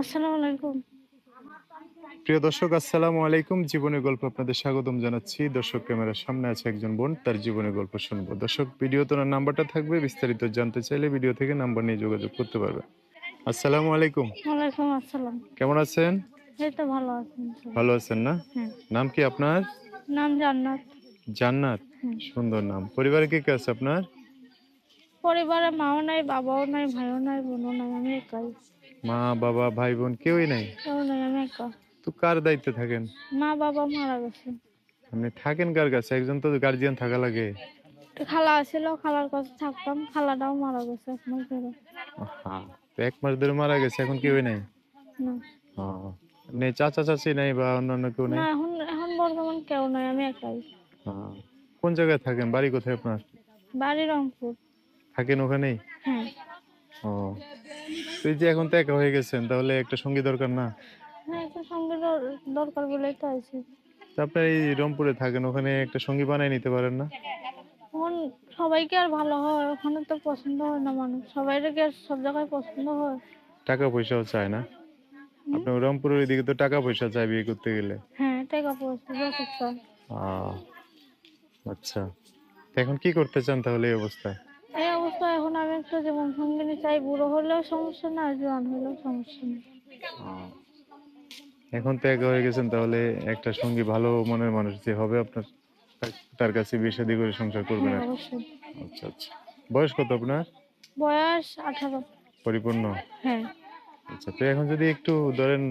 আসসালামু আলাইকুম। প্রিয় দর্শক আসসালামু আলাইকুম। জীবনের গল্প আপনাদের স্বাগতম জানাচ্ছি। দর্শক ক্যামেরার সামনে আছে একজন বোন তার জীবনের গল্প শুনব। দর্শক ভিডিও তোনার নাম্বারটা থাকবে। বিস্তারিত জানতে চাইলে ভিডিও থেকে নাম্বার নিয়ে যোগাযোগ করতে পারবে আসসালামু আলাইকুম। ওয়ালাইকুম আসসালাম। কেমন আছেন? এই তো ভালো আছেন ভালো আছেন না? হ্যাঁ। নাম কি আপনার? নাম জান্নাত। জান্নাত। সুন্দর নাম। পরিবারে কে কে আছে আপনার? পরিবারে মাও নাই বাবাও নাই ভাইও নাই বোনও নাই আমি একাই। মা বাবা ভাই বোন কেউই নাই। নাই তো কার দায়িত্বে থাকেন? মা বাবা মারা গেছে। আপনি থাকেন কার কাছে? একজন তো গার্জিয়ান থাকা লাগে। খালা আছিল খালার কাছে থাকতাম খালাটাও মারা গেছে এক মাস ধরে। এক মাস ধরে মারা গেছে এখন কেউই নাই? না। ও, চাচা চাচি নাই বা অন্যান্য কেউ নাই? এখন এখন বর্তমান কেউ নাই আমি একাই। কোন জায়গায় থাকেন? বাড়ি কোথায় আপনার? বাড়ি রংপুর। থাকেন ওখানেই? হ্যাঁ। ও এই যে এখন তো একা হয়ে গেছেন তাহলে একটা সঙ্গী দরকার না? হ্যাঁ একটা সঙ্গে দর- দরকার বলেই তো আছি। আপনার এই রংপুরে থাকেন ওখানে একটা সঙ্গী বানাই নিতে পারেন না? এখন সবাইকে আর ভালো হয় ওখানে তো পছন্দ হয় না মানুষ সবাই কি আর সব জায়গায় পছন্দ হয়? টাকা পয়সাও চায় না? আপনার রংপুরের এদিকে তো টাকা পয়সা চায় বিয়ে করতে গেলে। হ্যাঁ টাকা পয়সা যথেষ্ট আচ্ছা। এখন কি করতে চান তাহলে এই অবস্থায়? এখন আমি একটা যেমন সঙ্গিনী চাই বুড়ো হলেও সমস্যা না জোয়ান হলেও সমস্যা আহ, এখন তো একা হয়ে গেছেন তাহলে একটা সঙ্গী ভালো মনের মানুষ যে হবে আপনার তার- কাছে বিয়ে শাদী করে সংসার করবেন হ্যাঁ আচ্ছা আচ্ছা। বয়স কত আপনার? বয়স আঠারো। পরিপূর্ণ? হ্যাঁ। আচ্ছা তো এখন যদি একটু ধরেন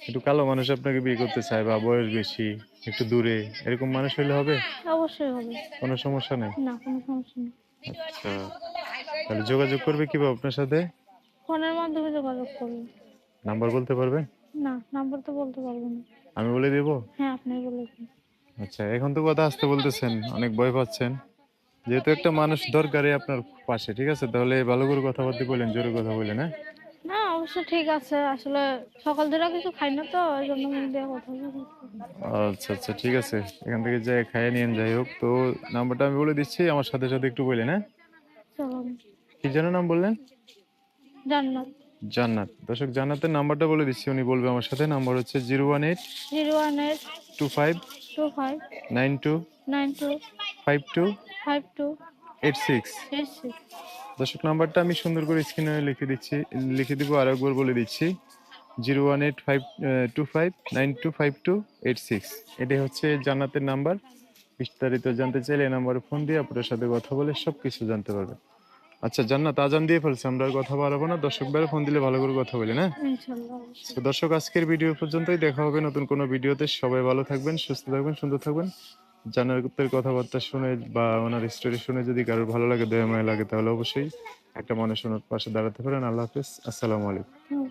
একটু কালো মানুষ আপনাকে বিয়ে করতে চায় বা বয়স বেশি একটু দূরে এরকম মানুষ হলে হবে? অবশ্যই হবে। কোনো সমস্যা নেই? না কোনো সমস্যা নেই। আচ্ছা। তাহলে যোগাযোগ করবে কীভাবে আপনার সাথে? ফোনের মাধ্যমে যোগাযোগ করবেন নাম্বার বলতে পারবেন? না নাম্বার তো বলতে পারব না। আমি বলে দেব? হ্যাঁ আপনি বলেছেন আচ্ছা এখন তো কথা আসতে বলতেছেন অনেক ভয় পাচ্ছেন। যেহেতু একটা মানুষ দরকারি আপনার পাশে ঠিক আছে? তাহলে ভালো করে কথা বলতে বললেন জোরে কথা বলেন হ্যাঁ? না অবশ্য ঠিক আছে। আসলে সকাল ধরে কিছু খাই না তো ওই জন্য মুখ দিয়ে কথা। আচ্ছা আচ্ছা ঠিক আছে। এখান থেকে যাই খাইয়ে নিয়ে যাই হোক। তো নাম্বারটা আমি বলে দিচ্ছি আমার সাথে সাথে একটু বলেন হ্যাঁ? চলো কি যেন নাম বললেন? জান্নাত। জান্নাত। দর্শক জান্নাতের নাম্বারটা বলে দিচ্ছি উনি বলবে আমার সাথে। নাম্বার হচ্ছে zero one eight zero one eight two five two five nine two nine two five two five two eight six. Eight six. দর্শক নাম্বারটা আমি সুন্দর করে স্ক্রিনে লিখে দিচ্ছি লিখে দিব আর একবার বলে দিচ্ছি। Zero one eight five two five nine two five two eight six. এটাই হচ্ছে জান্নাতের নাম্বার। বিস্তারিত জানতে চাইলে এই নাম্বারে ফোন দিয়ে আপনার সাথে কথা বলে সব কিছু জানতে পারবেন। আচ্ছা জান্নাত আজান দিয়ে ফেলছে আমরা আর কথা বাড়াবো না। দর্শক বাইরে ফোন দিলে ভালো করে কথা বলি না? দর্শক আজকের ভিডিও পর্যন্তই। দেখা হবে নতুন কোনো ভিডিওতে। সবাই ভালো থাকবেন সুস্থ থাকবেন সুন্দর থাকবেন। জানার কথাবার্তা শুনে বা ওনার স্টোরি শুনে যদি কারোর ভালো লাগে দয়াময় লাগে তাহলে অবশ্যই একটা মানুষ ওনার পাশে দাঁড়াতে পারেন। আল্লাহ হাফিজ। আসসালামু আলাইকুম।